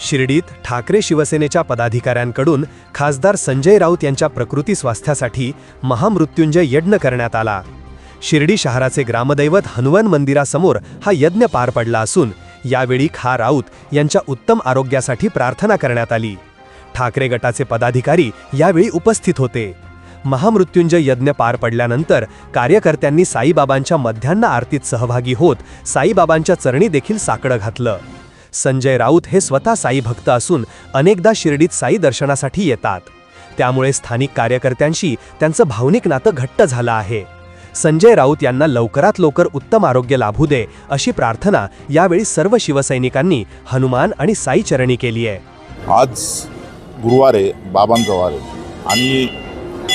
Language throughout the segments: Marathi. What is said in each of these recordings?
शिर्डीत ठाकरे शिवसेनेच्या पदाधिकाऱ्यांकडून खासदार संजय राऊत यांच्या प्रकृती स्वास्थ्यासाठी महामृत्युंजय यज्ञ करण्यात आला. शिर्डी शहराचे ग्रामदैवत हनुमान मंदिरासमोर हा यज्ञ पार पडला असून यावेळी खा राऊत यांच्या उत्तम आरोग्यासाठी प्रार्थना करण्यात आली. ठाकरे गटाचे पदाधिकारी यावेळी उपस्थित होते. महामृत्युंजय यज्ञ पार पडल्यानंतर कार्यकर्त्यांनी साईबाबांच्या मध्यान्ह आरतीत सहभागी होत साईबाबांच्या चरणी देखील साकडं घातलं. संजय राऊत हे स्वतः साई भक्त असून अनेकदा शिर्डीत साई दर्शनासाठी येतात. त्यामुळे स्थानिक कार्यकर्त्यांशी त्यांचं भावनिक नातं घट्ट झालं आहे. संजय राऊत यांना लवकरात लवकर उत्तम आरोग्य लाभू दे अशी प्रार्थना यावेळी सर्व शिवसैनिकांनी हनुमान आणि साई चरणी केली आहे. आज गुरुवार आहे आणि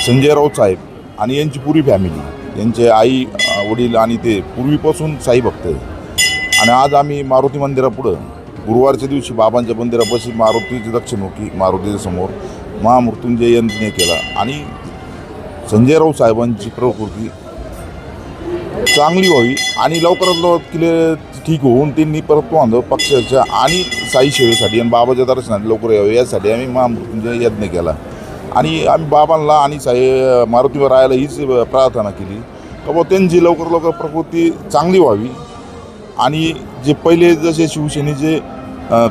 संजय राऊत साहेब आणि यांची पुरी फॅमिली यांचे आई वडील आणि ते पूर्वीपासून साई भक्त आहे. आणि आज आम्ही मारुती मंदिरापुढं गुरुवारच्या दिवशी बाबांच्या मंदिरापाशी मारुतीची दक्षिण होती. मारुतीच्या समोर महामृत्युंजय यज्ञ केला. आणि संजय राऊत साहेबांची प्रकृती चांगली व्हावी आणि लवकरात लवकर केले ठीक होऊन त्यांनी परत तो पक्षाच्या आणि साई सेवेसाठी आणि बाबाच्या दर्शनात लवकर यावे यासाठी आम्ही महामृत्युंजय यज्ञ केला. आणि आम्ही बाबांना आणि साई मारुतीवर राहायला हीच प्रार्थना केली. का बुवा त्यांची लवकर लवकर प्रकृती चांगली व्हावी. आणि जे पहिले जसे शिवसेनेचे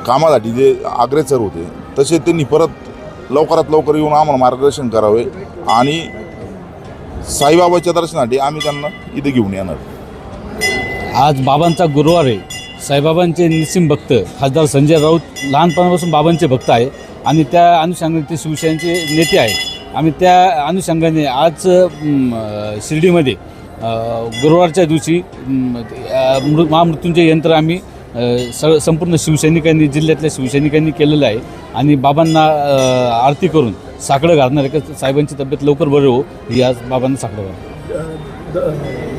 कामासाठी जे अग्रेसर होते तसे त्यांनी परत लवकरात लवकर येऊन आम्हाला मार्गदर्शन करावे आणि साईबाबाच्या दर्शनासाठी आम्ही त्यांना इथे घेऊन येणार. आज बाबांचा गुरुवार आहे. साईबाबांचे निसीम भक्त खासदार संजय राऊत लहानपणापासून बाबांचे भक्त आहे आणि त्या अनुषंगाने ते शिवसेनेचे नेते आहे आम्ही त्या अनुषंगाने आज शिर्डीमध्ये गुरुवारच्या दिवशी मृ महामृत्यूंचे यंत्र आम्ही स संपूर्ण शिवसैनिकांनी जिल्ह्यातल्या शिवसैनिकांनी केलेलं आहे. आणि बाबांना आरती करून साकडं घालणार आहे. का साहेबांची तब्येत लवकर बरं हो या बाबांना साकडं घालणार.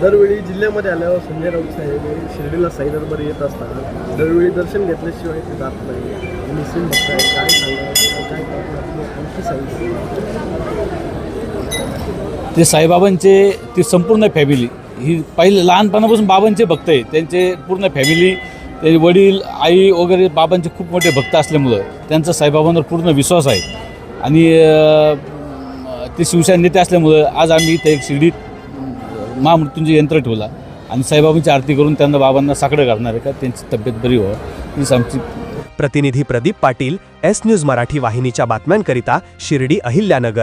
दरवेळी जिल्ह्यामध्ये आल्यावर संजय राऊत साहेब शिर्डीला साई दरबार येत असताना दरवेळी दर्शन घेतल्याशिवाय ते जात नाही. भक्त आहे काय सांगा काय आणखी सांगितलं ते साईबाबांचे ती संपूर्ण फॅमिली ही पहिले लहानपणापासून बाबांचे भक्त आहे त्यांचे पूर्ण फॅमिली ते वडील आई वगैरे बाबांचे खूप मोठे भक्त असल्यामुळं त्यांचा साईबाबांवर पूर्ण विश्वास आहे. आणि ते शिवसेना नेते असल्यामुळं आज आम्ही इथे एक शिर्डीत महामृत्यूंचे यंत्र ठेवला. आणि साईबाबांची आरती करून त्यांना बाबांना साकडं घालणार आहे का? त्यांची तब्येत बरी व्हावं. हीच आमची प्रतिनिधी प्रदीप पाटील एस न्यूज मराठी वाहिनीच्या बातम्यांकरिता शिर्डी अहिल्यानगर.